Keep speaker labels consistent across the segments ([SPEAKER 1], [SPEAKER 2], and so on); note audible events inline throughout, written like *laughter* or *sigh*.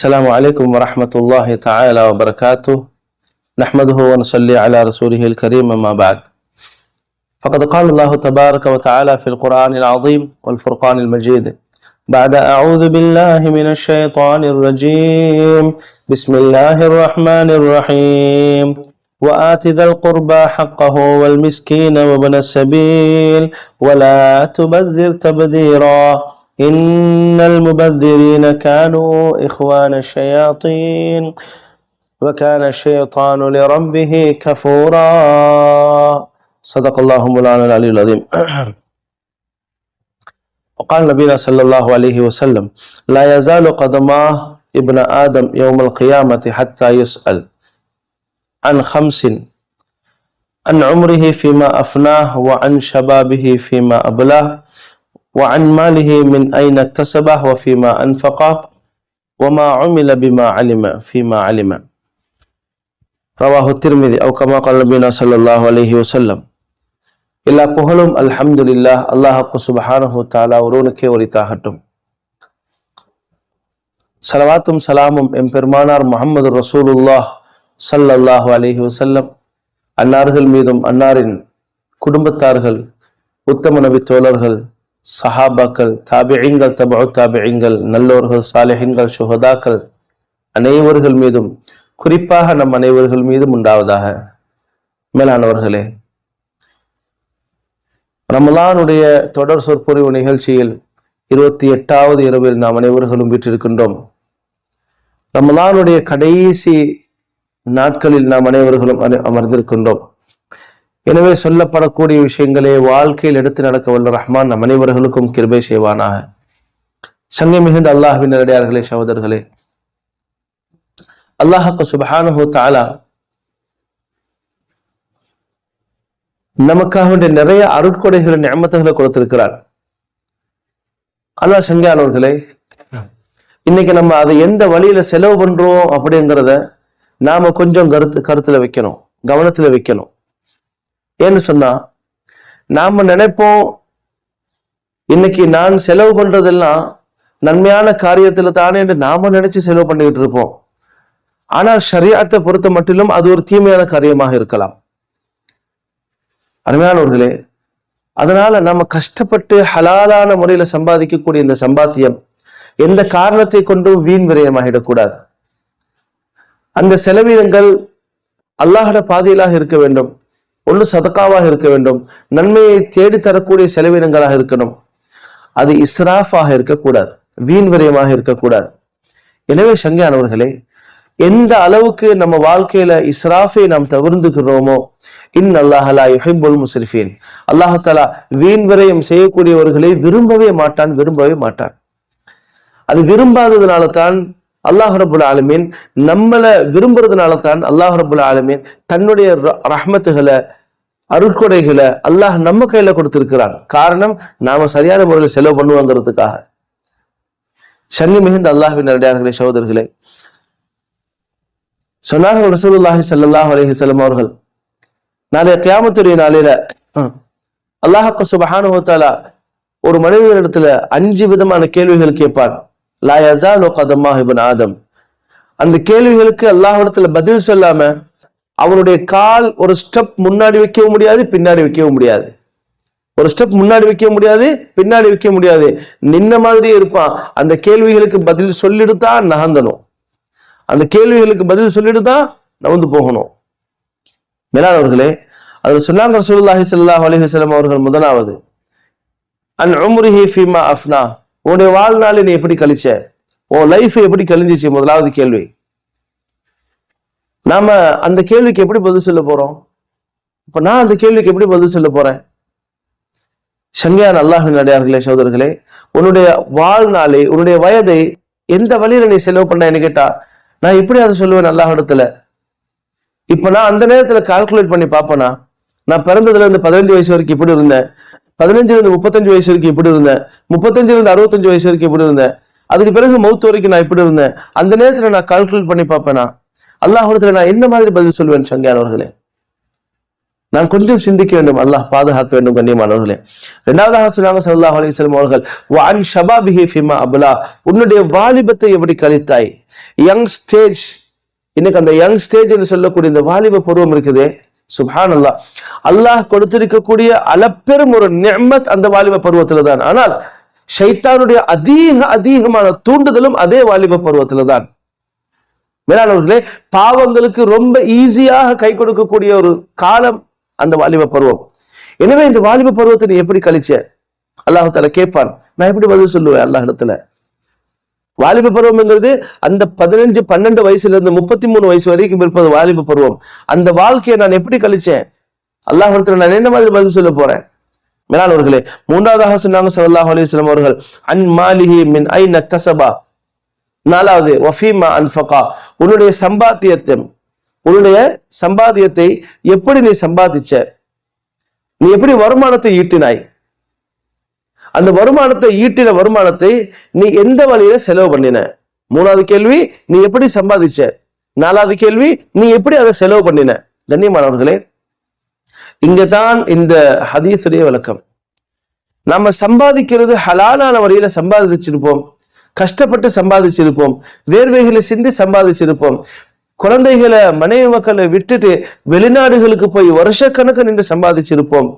[SPEAKER 1] السلام عليكم ورحمة الله تعالى وبركاته. نحمده ونصلي على رسوله الكريم أما بعد. فقد قال الله تبارك وتعالى في القرآن العظيم والفرقان المجيد بعد أعوذ بالله من الشيطان الرجيم. بسم الله الرحمن الرحيم. وآت ذا القربى حقه والمسكين وابن السبيل. ولا تبذر تبذيرا. إن المبذرين كانوا إخوان الشياطين وكان الشيطان لربه كفورا. صدق الله مولانا العلي العظيم. *clears throat* وقال نبينا صلى الله عليه وسلم لا يزال قدماه ابن آدم يوم القيامة حتى يسأل عن خمس عن عمره فيما أفناه وعن شبابه فيما أبلاه وعن ماله من أين اكتسبه وفيما أنفقه وما عمل بما علم فيما علم رواه الترمذي أو كما قال نبينا صلى الله عليه وسلم எல்லா புகழும் அல்ஹம்துலில்லா அல்லாஹு சுபஹானஹு தாலா ஒருவனுக்கே உரித்தாகட்டும் சலவாத்தும் சலாமும் எம் பெருமானார் முகமது ரசூலுல்லாஹ் சல்லல்லாஹு அலிஹி வசல்லம் அன்னார்கள் மீதும் அன்னாரின் குடும்பத்தார்கள் உத்தம நபி தோழர்கள் சஹாபாக்கள் தாபியங்கள் தபு தாபியங்கள் நல்லோர்கள் சாலிஹின்கள் சுகதாக்கள் அனைவர்கள் மீதும் குறிப்பாக நம் அனைவர்கள் மீதும் உண்டாவதாக. மேலானவர்களே ரமலானுடைய தொடர் சொற்பொழிவு நிகழ்ச்சியில் இருபத்தி எட்டாவது இரவில் நாம் அனைவர்களும் வீற்றிருக்கின்றோம். ரமலானுடைய கடைசி நாட்களில் நாம் அனைவர்களும் அமர்ந்திருக்கின்றோம். எனவே சொல்லப்படக்கூடிய விஷயங்களே வாழ்க்கையில் எடுத்து நடக்க வல்ல ரஹ்மான் நம் அனைவர்களுக்கும் கிருபை செய்வானாக. சங்கை மிகுந்த அல்லாஹின் நேரடியார்களே சகோதரர்களே. அல்லாஹக்கு சுபஹானஹு தாலா நமக்காக வேண்டிய நிறைய அருட்கொடைகளை நியமத்துகளை கொடுத்திருக்கிறார். அல்லாஹ் சங்கியானவர்களே இன்னைக்கு நம்ம அதை எந்த வழியில செலவு பண்றோம் அப்படிங்கிறத நாம கொஞ்சம் கருத்து கருத்துல வைக்கணும் கவனத்துல வைக்கணும். ஏன்னு சொன்னா நாம நினைப்போம் இன்னைக்கு நான் செலவு பண்றதெல்லாம் நன்மையான காரியத்துல தானே என்று நாம நினைச்சு செலவு பண்ணிக்கிட்டு இருப்போம். ஆனா ஷரியாத்தை பொறுத்த மட்டிலும் அது ஒரு தீமையான காரியமாக இருக்கலாம். அருமையானவர்களே அதனால நம்ம கஷ்டப்பட்டு ஹலாலான முறையில சம்பாதிக்கக்கூடிய இந்த சம்பாத்தியம் எந்த காரணத்தை கொண்டும் வீண் விரயமாகிடக்கூடாது. அந்த செலவினங்கள் அல்லாஹட பாதையிலாக இருக்க வேண்டும். ஒன்று சதக்காவாக இருக்க வேண்டும். நன்மையை தேடி தரக்கூடிய செலவினங்களாக இருக்கணும். அது இஸ்ராஃபாக இருக்கக்கூடாது. வீண் விரயமாக இருக்கக்கூடாது. எனவே சங்கியானவர்களே எந்த அளவுக்கு நம்ம வாழ்க்கையில இஸ்ராஃபை நாம் தவிர்ந்துக்கிறோமோ இன் அல்லாஹலா யுஹிபுல் முஸ்ரிஃபீன். அல்லாஹாலா வீண் விரயம் செய்யக்கூடியவர்களை விரும்பவே மாட்டான் விரும்பவே மாட்டான். அது விரும்பாததுனால தான் அல்லாஹ் ரபுல் ஆலமீன் நம்மளை விரும்புறதுனால தான் அல்லாஹ் ரபுல் ஆலமீன் தன்னுடைய ரஹ்மத்துகளை அருட்கொடைகளை அல்லாஹ் நம்ம கையில கொடுத்திருக்கிறான். காரணம் நாம சரியான முறையில் செலவு பண்ணுவோங்கிறதுக்காக. சன்னி மிகுந்த அல்லாஹின் நடிகார்களே சகோதரர்களே. சொன்னார்கள் ரசூலுல்லாஹி சல்லாஹ் அலஹிசல்லம் அவர்கள் நாளைய கியாமத்துடைய நாளையில அல்லாஹாக்கு சுபஹானுவத்தாலா ஒரு மனிதனிடத்துல அஞ்சு விதமான கேள்விகள் கேட்பான். லா கதமா இபன் ஆதம் அந்த கேள்விகளுக்கு அல்லாஹிடத்துல பதில் சொல்லாம அவருடைய கால் ஒரு ஸ்டெப் முன்னாடி வைக்கவும் முடியாது பின்னாடி வைக்கவும் முடியாது. ஒரு ஸ்டெப் முன்னாடி வைக்க முடியாது பின்னாடி வைக்க முடியாது. நின்ன மாதிரியே இருப்பான். அந்த கேள்விகளுக்கு பதில் சொல்லிட்டு தான் நகர்ந்தனும். அந்த கேள்விகளுக்கு பதில் சொல்லிட்டு தான் நகர்ந்து போகணும். மேலானவர்களே அதில் சொன்னாங்க ரசூலுல்லாஹி சல்லாஹ் அலிஹசலம் அவர்கள் முதலாவது அன் உம்ரிஹி ஃபீமா அஃப்னா. உன்னுடைய வாழ்நாளை நீ எப்படி கழிச்ச? உன் லைஃப் எப்படி கழிஞ்சிச்சு? முதலாவது கேள்வி. நாம அந்த கேள்விக்கு எப்படி பதில் சொல்ல போறோம்? இப்ப நான் அந்த கேள்விக்கு எப்படி பதில் சொல்ல போறேன்? சங்கையான் அல்லாஹின் அடையார்களே சோதர்களே உன்னுடைய வாழ்நாளை உன்னுடைய வயதை எந்த வழியில நீ செலவு பண்ண? கேட்டா நான் இப்படி அதை சொல்லுவேன் அல்லாஹ் இடத்துல. இப்ப நான் அந்த நேரத்துல கால்குலேட் பண்ணி பார்ப்பேனா? நான் பிறந்ததுல இருந்து பதினஞ்சு வயசு வரைக்கும் இப்படி இருந்தேன். பதினஞ்சுலேருந்து முப்பத்தஞ்சு வயசு வரைக்கும் இப்படி இருந்தேன். முப்பத்தஞ்சிலிருந்து அறுபத்தஞ்சு வயசு வரைக்கும் இப்படி இருந்தேன். அதுக்கு பிறகு மௌத்து வரைக்கும் நான் இப்படி இருந்தேன். அந்த நேரத்துல நான் கால்குலேட் பண்ணி பார்ப்பேனா? அல்லாஹ் நான் என்ன மாதிரி பதில் சொல்லுவேன் சங்கியானவர்களே நான் கொஞ்சம் சிந்திக்க வேண்டும். அல்லாஹ் பாதுகாக்க வேண்டும் கண்ணியமானவர்களே. இரண்டாவதாக சொன்னாங்க சல்லாஹ் அலிஸ்லாம் அவர்கள் வான் ஷபாபிஹி ஃபிமா அபுலா. உன்னுடைய வாலிபத்தை எப்படி கழித்தாய்? யங் ஸ்டேஜ் இன்னைக்கு அந்த யங் ஸ்டேஜ் என்று சொல்லக்கூடிய இந்த வாலிப பருவம் இருக்குதே சுபான் அல்லாஹ் அல்லாஹ் கொடுத்திருக்கக்கூடிய அளப்பெரும் ஒரு நெம்மத் அந்த வாலிப பருவத்துல தான் ஆனால் ஷைத்தானுடைய அதிக அதிகமான தூண்டுதலும் அதே வாலிப பருவத்துல தான் மேலானவர்களே பாவங்களுக்கு ரொம்ப ஈஸியாக கை கொடுக்கக்கூடிய ஒரு காலம் அந்த வாலிப பருவம். எனவே இந்த வாலிப பருவத்தை நீ எப்படி கழிச்ச? அல்லாஹால கேட்பான். நான் எப்படி பதில் சொல்லுவேன் அல்லாஹ் இடத்துல? வாலிப பருவம்ங்கிறது அந்த பதினஞ்சு பன்னெண்டு வயசுல இருந்து முப்பத்தி மூணு வயசு வரைக்கும் இருப்பது வாலிப பருவம். அந்த வாழ்க்கையை நான் எப்படி கழிச்சேன்? அல்லாஹ் நான் என்ன மாதிரி பதில் சொல்ல போறேன்? மேலானவர்களே மூன்றாவதாக சொன்னாங்க சல்லாஹ் அலிஸ்லாம் அவர்கள் அன் மாலிஹி மின் ஐ நக்தசபா நாலாவது வஃபீமா அன்ஃபகா? உன்னுடைய சம்பாத்தியத்தை உன்னுடைய சம்பாத்தியத்தை எப்படி நீ சம்பாதிச்ச? நீ எப்படி வருமானத்தை ஈட்டினாய்? அந்த வருமானத்தை ஈட்டின வருமானத்தை நீ எந்த வழியில செலவு பண்ணின? மூணாவது கேள்வி நீ எப்படி சம்பாதிச்ச? நாலாவது கேள்வி நீ எப்படி அதை செலவு பண்ணின? கண்ணியமானவர்களே இங்கதான் இந்த ஹதீசுடைய விளக்கம். நம்ம சம்பாதிக்கிறது ஹலாலான வழியில சம்பாதிச்சிருப்போம். கஷ்டப்பட்டு சம்பாதிச்சிருப்போம். வேர்வைகளை சிந்தி சம்பாதிச்சிருப்போம். குழந்தைகளை மனைவி மக்களை விட்டுட்டு வெளிநாடுகளுக்கு போய் வருஷக்கணக்கு நின்று சம்பாதிச்சிருப்போம்.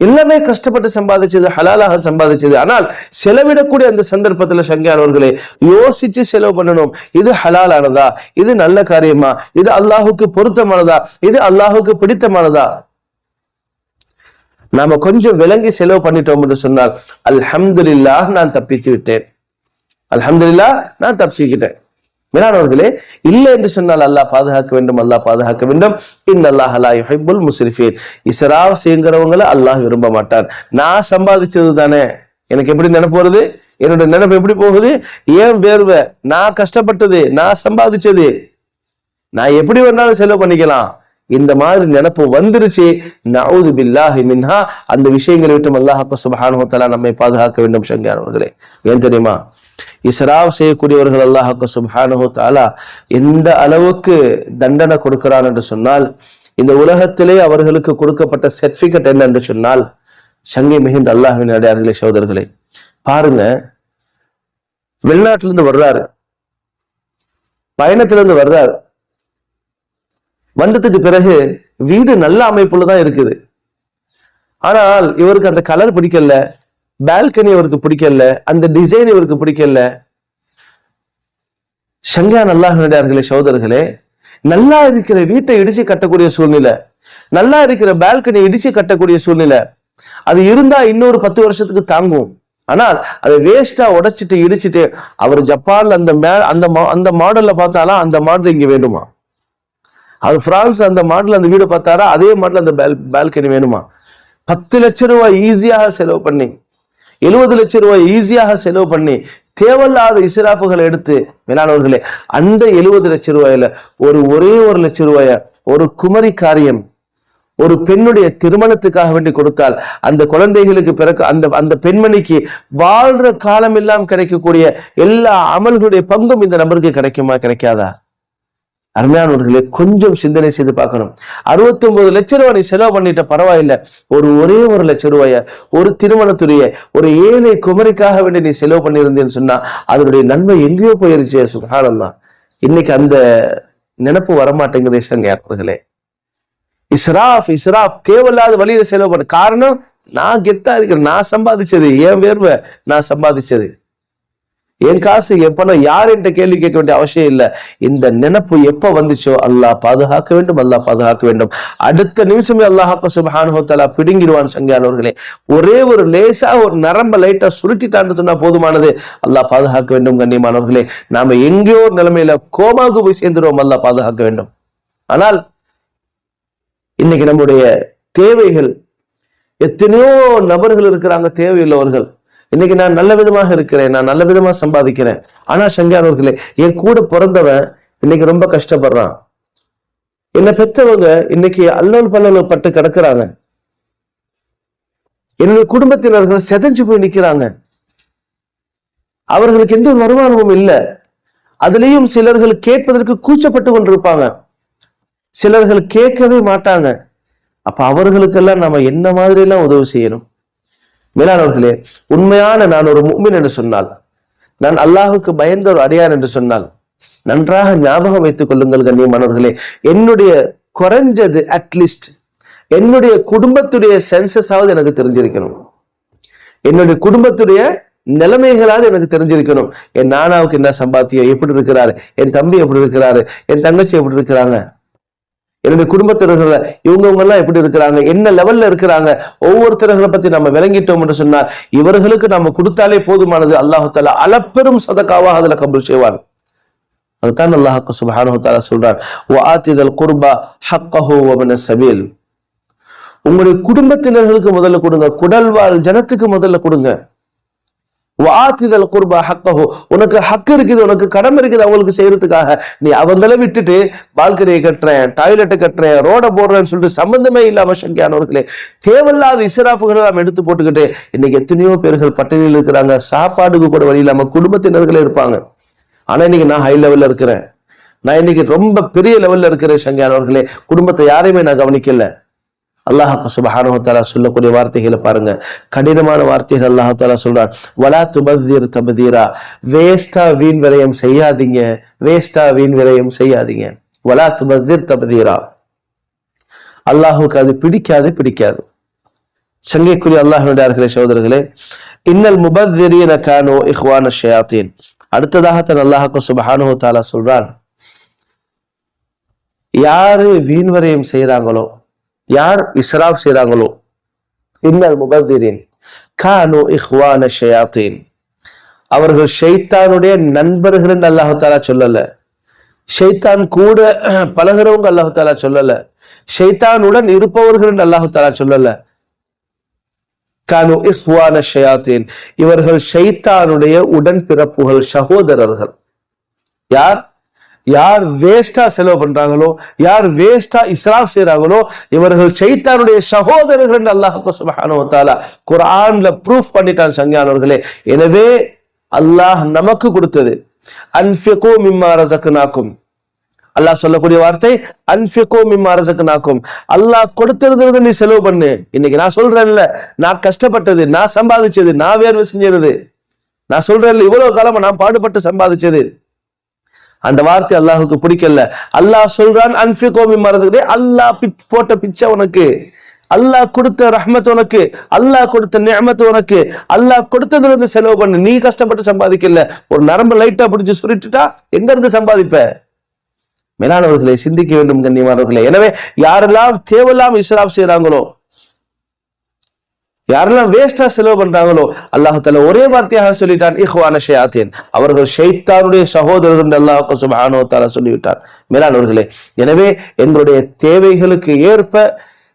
[SPEAKER 1] எல்லாமே கஷ்டப்பட்டு சம்பாதிச்சது ஹலாலாக சம்பாதிச்சது. ஆனால் செலவிடக்கூடிய அந்த சந்தர்ப்பத்துல சங்கையானவர்களே யோசிச்சு செலவு பண்ணணும். இது ஹலாலானதா? இது நல்ல காரியமா? இது அல்லாஹுக்கு பொருத்தமானதா? இது அல்லாஹுக்கு பிடித்தமானதா? நாம கொஞ்சம் விளங்கி செலவு பண்ணிட்டோம் என்று சொன்னால் அல்ஹம்துலில்லாஹ் நான் தப்பிச்சு விட்டேன். அல்ஹம்துலில்லா நான் தப்பிச்சுக்கிட்டேன். மேலானவர்களே இல்லை என்று சொன்னால் அல்லாஹ் பாதுகாக்க வேண்டும் அல்லாஹ் பாதுகாக்க வேண்டும். இந்த அல்லாஹ் அலா யுஹிப்புல் முஸ்ரிஃபீன். இஸ்ராவ் செய்யுங்கிறவங்களை அல்லாஹ் விரும்ப மாட்டான். நான் சம்பாதிச்சது தானே. எனக்கு எப்படி நினைப்பு வருது? என்னோட நினைப்பு எப்படி போகுது? ஏன் வேர்வை? நான் கஷ்டப்பட்டது நான் சம்பாதிச்சது. நான் எப்படி வேணாலும் செலவு பண்ணிக்கலாம். இந்த மாதிரி நினப்பு வந்துருச்சு. நவுது பில்லாஹி மின்ஹா. அந்த விஷயங்களை விட்டு அல்லாஹ் சுபஹானு நம்மை பாதுகாக்க வேண்டும் சங்கானவர்களே ஏன் தெரியுமா? இஸ்ராவ் செய்யக்கூடியவர்கள் அல்லாஹாக்க சுபானஹோ தாலா எந்த அளவுக்கு தண்டனை கொடுக்கிறான் என்று சொன்னால் இந்த உலகத்திலே அவர்களுக்கு கொடுக்கப்பட்ட சர்டிபிகேட் என்ன என்று சொன்னால் சங்கை மிகுந்த அல்லாஹின் அடையார்களே சோதர்களே பாருங்க. வெளிநாட்டிலிருந்து வர்றாரு. பயணத்திலிருந்து வர்றாரு. வந்ததுக்கு பிறகு வீடு நல்ல அமைப்புல தான் இருக்குது. ஆனால் இவருக்கு அந்த கலர் பிடிக்கல. பால்கனி இவருக்கு பிடிக்கல. அந்த டிசைன் இவருக்கு பிடிக்கல. சங்கியா நல்லாஹர்களே சகோதரர்களே நல்லா இருக்கிற வீட்டை இடிச்சு கட்டக்கூடிய சூழ்நிலை நல்லா இருக்கிற பால்கனி இடிச்சு கட்டக்கூடிய சூழ்நிலை அது இருந்தா இன்னொரு பத்து வருஷத்துக்கு தாங்கும். ஆனால் அதை வேஸ்டா உடைச்சிட்டு இடிச்சிட்டு அவர் ஜப்பான்ல அந்த மே அந்த அந்த மாடல்ல பார்த்தாலும் அந்த மாடல் இங்க வேண்டுமா அது பிரான்ஸ் அந்த மாடல் அந்த வீடு பார்த்தாரா அதே மாடல் அந்த பால்கனி வேணுமா? பத்து லட்சம் ரூபாய் ஈஸியாக செலவு பண்ணி எழுபது லட்சம் ரூபாய் ஈஸியாக செலவு பண்ணி தேவையில்லாத இசிராப்புகளை எடுத்து மேலானவர்களே அந்த எழுபது லட்சம் ரூபாயில ஒரு ஒரே ஒரு லட்சம் ரூபாய ஒரு குமரி காரியம் ஒரு பெண்ணுடைய திருமணத்துக்காக வேண்டி கொடுத்தால் அந்த குழந்தைகளுக்கு பிறகு அந்த அந்த பெண்மணிக்கு வாழ்ற காலம் எல்லாம் கிடைக்கக்கூடிய எல்லா அமல்களுடைய பங்கும் இந்த நபருக்கு கிடைக்குமா கிடைக்காதா? அருமையானவர்களே கொஞ்சம் சிந்தனை செய்து பார்க்கணும். அறுபத்தி ஒன்பது லட்சம் ரூபாய் நீ செலவு பண்ணிட்ட பரவாயில்ல. ஒரு ஒரே ஒரு லட்சம் ரூபாய ஒரு திருமணத்துடைய ஒரு ஏழை குமரிக்காக வேண்டி நீ செலவு பண்ணியிருந்தேன்னு சொன்னா அதனுடைய நன்மை எங்கேயோ போயிருச்சு சுகானந்தான் இன்னைக்கு அந்த நினப்பு வரமாட்டேங்குதே சங்கையாளர்களே இஸ்ராஃப் இஸ்ராஃப் தேவையில்லாத வழியில செலவு பண்ண காரணம் நான் கெத்தா இருக்கிறேன் நான் சம்பாதிச்சது என் வேர்வை நான் சம்பாதிச்சது. என் காசு எப்பனோ யார் என்ற கேள்வி கேட்க வேண்டிய அவசியம் இல்லை. இந்த நினப்பு எப்ப வந்துச்சோ அல்லாஹ் பாதுகாக்க வேண்டும் அல்லாஹ் பாதுகாக்க வேண்டும். அடுத்த நிமிஷமே அல்லாஹாக்க சுபஹானுஹத்தலா பிடுங்கிடுவான் சங்கியானவர்களே ஒரே ஒரு லேசா ஒரு நரம்ப லைட்டா சுருட்டிட்டான்னு சொன்னா போதுமானது. அல்லாஹ் பாதுகாக்க வேண்டும் கண்ணியமானவர்களே. நாம எங்கேயோ ஒரு நிலைமையில கோமாவுக்கு போய் சேர்ந்துருவோம் அல்லாஹ் பாதுகாக்க வேண்டும். ஆனால் இன்னைக்கு நம்முடைய தேவைகள் எத்தனையோ நபர்கள் இருக்கிறாங்க தேவையுள்ளவர்கள். இன்னைக்கு நான் நல்ல விதமாக இருக்கிறேன் நான் நல்ல விதமா சம்பாதிக்கிறேன். ஆனா சங்கியானவர்களே என் கூட பிறந்தவன் இன்னைக்கு ரொம்ப கஷ்டப்படுறான். என்னை பெற்றவங்க இன்னைக்கு அல்லல் பல்லல் பட்டு கிடக்குறாங்க. என்னுடைய குடும்பத்தினர்கள் செதஞ்சு போய் நிக்கிறாங்க. அவர்களுக்கு எந்த வருமானமும் இல்லை. அதுலேயும் சிலர்கள் கேட்பதற்கு கூச்சப்பட்டு கொண்டிருப்பாங்க. சிலர்கள் கேட்கவே மாட்டாங்க. அப்ப அவர்களுக்கெல்லாம் நம்ம என்ன மாதிரி எல்லாம் உதவி செய்யணும்? மேலானவர்களே உண்மையான நான் ஒரு முக்மின் என்று சொன்னால் நான் அல்லாஹுக்கு பயந்த ஒரு அடியார் என்று சொன்னால் நன்றாக ஞாபகம் வைத்துக் கொள்ளுங்கள் கண்ணியமானவர்களே என்னுடைய குறைஞ்சது அட்லீஸ்ட் என்னுடைய குடும்பத்துடைய சென்சஸாவது எனக்கு தெரிஞ்சிருக்கணும். என்னுடைய குடும்பத்துடைய நிலைமைகளாவது எனக்கு தெரிஞ்சிருக்கணும். என் நானாவுக்கு என்ன சம்பாத்தியம் எப்படி இருக்கிறாரு? என் தம்பி எப்படி இருக்கிறாரு? என் தங்கச்சி எப்படி இருக்கிறாங்க? என்னுடைய குடும்பத்தினர்கள இவங்கவுங்க எல்லாம் எப்படி இருக்கிறாங்க என்ன லெவல்ல இருக்கிறாங்க ஒவ்வொருத்தர்களை பத்தி நம்ம விளங்கிட்டோம் என்று சொன்னால் இவர்களுக்கு நம்ம கொடுத்தாலே போதுமானது அல்லாஹு தாலா அளப்பெரும் சதக்காவாக அதுல கபூல் செய்வான். அதுதான் அல்லாஹ் சுபஹானு தாலா சொல்றார் ஆத்திதல் குர்பா ஹக்கஹோ சபீல். உங்களுடைய குடும்பத்தினர்களுக்கு முதல்ல கொடுங்க குடல்வாழ் ஜனத்துக்கு முதல்ல கொடுங்க. வாத்திதல் குர்பா ஹக்கஹோ. உனக்கு ஹக்கு இருக்குது உனக்கு கடமை இருக்குது அவங்களுக்கு செய்யறதுக்காக. நீ அவங்கள விட்டுட்டு பால்கனியை கட்டுறேன் டாய்லெட்டை கட்டுறேன் ரோட போடுறேன்னு சொல்லிட்டு சம்பந்தமே இல்லாம சங்கியானவர்களே தேவையில்லாத இசராப்புகளை நாம் எடுத்து போட்டுக்கிட்டு இன்னைக்கு எத்தனையோ பேர்கள் பட்டியலில் இருக்கிறாங்க. சாப்பாடுக்கு கூட வழி இல்லாம குடும்பத்தினர்களே இருப்பாங்க. ஆனா இன்னைக்கு நான் ஹை லெவல்ல இருக்கிறேன். நான் இன்னைக்கு ரொம்ப பெரிய லெவல்ல இருக்கிறேன் சங்கியானவர்களே குடும்பத்தை யாரையுமே நான் கவனிக்கல. அல்லாஹ் சுபஹானஹு சொல்லக்கூடிய வார்த்தைகளை பாருங்க. கடினமான வார்த்தைகள் அல்லாஹு தாலா சொல்றான். வலா துபதீர் தபதீரா. வேஸ்டா வீண் விரயம் செய்யாதீங்க. வேஸ்டா வீண் விரயம் செய்யாதீங்க. வலா துபதீர் தபதீரா. அல்லாஹுக்கு அது பிடிக்காது பிடிக்காது. சங்கைக்குரிய அல்லாஹுடைய சகோதரர்களே. இன்னல் முபத்திரியன கானோ இஹ்வான ஷயாத்தீன். அடுத்ததாக தன் அல்லாஹாக்கு சுபஹானு சொல்றான். யாரு வீண் விரயம் செய்யறாங்களோ யார் இஸ்ராப் செய்றாங்களோ? இன்னல் முபத்திரின். கானு இஹ்வான ஷயாத்தீன். அவர்கள் ஷைத்தானுடைய நண்பர்கள் என்று அல்லாஹு தாலா சொல்லல. ஷைத்தான் கூட பழகிறவங்க அல்லாஹு தாலா சொல்லல. ஷைத்தானுடன் இருப்பவர்கள் என்று அல்லாஹு தாலா சொல்லல. கானு இஹ்வான ஷயாத்தீன். இவர்கள் ஷைத்தானுடைய உடன்பிறப்புகள் சகோதரர்கள். யார்? யார் வேஸ்டா செலவு பண்றாங்களோ யார் வேஸ்டா இஸ்ராப் செய்யறாங்களோ இவர்கள் சைத்தானுடைய சகோதரர்கள் என்று அல்லாஹு சுபஹானு குரான்ல ப்ரூஃப் பண்ணிட்டான் சங்கியானவர்களே. எனவே அல்லாஹ் நமக்கு கொடுத்தது அன்பிகோ மிம்மா ரசக்குனாக்கும் அல்லாஹ் சொல்லக்கூடிய வார்த்தை அன்ஃபிகோ மிம்மா ரசக்குனாக்கும் அல்லாஹ் கொடுத்திருந்தது நீ செலவு பண்ணு. இன்னைக்கு நான் சொல்றேன்ல நான் கஷ்டப்பட்டது நான் சம்பாதிச்சது நான் வேர்வை செஞ்சது. நான் சொல்றேன்ல இவ்வளவு காலமா நான் பாடுபட்டு சம்பாதிச்சது. அந்த வார்த்தை அல்லாஹுக்கு பிடிக்கல. அல்லாஹ் சொல்றான் அன்பிகோமி மரதுக்கு அல்லாஹ் போட்ட பிச்சை உனக்கு. அல்லாஹ் கொடுத்த ரஹ்மத் உனக்கு. அல்லாஹ் கொடுத்த நியமத் உனக்கு. அல்லாஹ் கொடுத்ததுல இருந்து செலவு பண்ணு. நீ கஷ்டப்பட்டு சம்பாதிக்கல. ஒரு நரம்பு லைட்டா பிடிச்சி சுருட்டுட்டா எங்க இருந்து சம்பாதிப்ப? மேலானவர்களை சிந்திக்க வேண்டும் கண்ணியமானவர்களே. எனவே யாரெல்லாம் தேவையில்லாம இஸ்ராப் செய்யறாங்களோ யாரெல்லாம் வேஸ்டா செலவு பண்றாங்களோ அல்லாஹு தால ஒரே வார்த்தையாக சொல்லிட்டான் இஹ்வான ஷயாத்தீன். அவர்கள் ஷைத்தானுடைய சகோதரர்கள் அல்லாஹு சுபஹானோ தாலா சொல்லிவிட்டார். மேலானவர்களே எனவே எங்களுடைய தேவைகளுக்கு ஏற்ப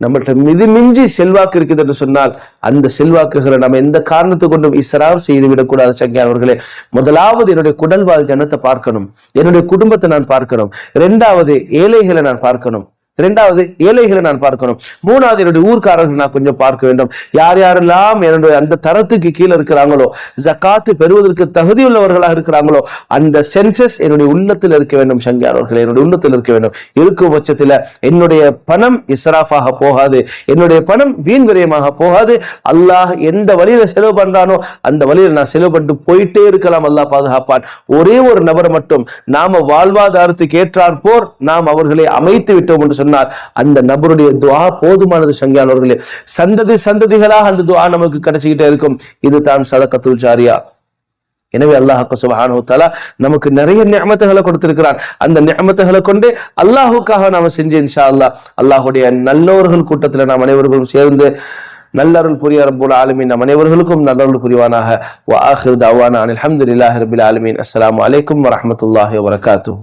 [SPEAKER 1] நம்மள்கிட்ட மிதிமிஞ்சி செல்வாக்கு இருக்குது என்று சொன்னால் அந்த செல்வாக்குகளை நம்ம எந்த காரணத்தை கொண்டும் இசராவ் செய்து விடக்கூடாது சங்கியானவர்களே முதலாவது என்னுடைய குடல்வாழ் ஜனத்தை பார்க்கணும். என்னுடைய குடும்பத்தை நான் பார்க்கணும். இரண்டாவது ஏழைகளை நான் பார்க்கணும். ரெண்டாவது ஏழைகளை நான் பார்க்கணும். மூணாவது என்னுடைய ஊர்க்காரர்கள் நான் கொஞ்சம் பார்க்க வேண்டும். யார் யாரெல்லாம் என்னுடைய அந்த தரத்துக்கு கீழே இருக்கிறாங்களோ ஜக்காத்து பெறுவதற்கு தகுதியுள்ளவர்களாக இருக்கிறாங்களோ அந்த சென்சஸ் என்னுடைய உள்ளத்தில் இருக்க வேண்டும் சங்கியானவர்கள் என்னுடைய உள்ளத்தில் இருக்க வேண்டும். இருக்கும் பட்சத்தில் என்னுடைய பணம் இஸ்ராஃபாக போகாது. என்னுடைய பணம் வீண் விரயமாக போகாது. அல்லாஹ் எந்த வழியில செலவு பண்றானோ அந்த வழியில் நான் செலவு பண்ணிட்டு போயிட்டே இருக்கலாம் அல்லாஹ் பாதுகாப்பான். ஒரே ஒரு நபரை மட்டும் நாம வாழ்வாதாரத்துக்கு ஏற்றார் போர் நாம் அவர்களை அமைத்து விட்டோம் என்று சொன்னார் அந்த நபருடைய துவா போதுமானது சங்கியானவர்களே சந்ததி சந்ததிகளாக அந்த துவா நமக்கு கிடைச்சிக்கிட்டே இருக்கும். இது தான் சதக்கத்துல் ஜாரியா. எனவே அல்லாஹு சுபஹானு தாலா நமக்கு நிறைய நியமத்துகளை கொடுத்திருக்கிறான். அந்த நியமத்துகளை கொண்டு அல்லாஹுக்காக நாம செஞ்சு இன்ஷா அல்லாஹ் அல்லாஹுடைய நல்லோர்கள் கூட்டத்தில் நாம் அனைவர்களும் சேர்ந்து நல்லருள் புரிய ரப்புல் ஆலமீன் நம் அனைவர்களுக்கும் நல்லருள் புரிவானாக. வ ஆஹிர் தாவானா அல்ஹம்துலில்லாஹி ரபில் ஆலமீன். அஸ்ஸலாமு அலைக்கும் வரஹ்மத்துல்லாஹி வபரகாத்துஹு.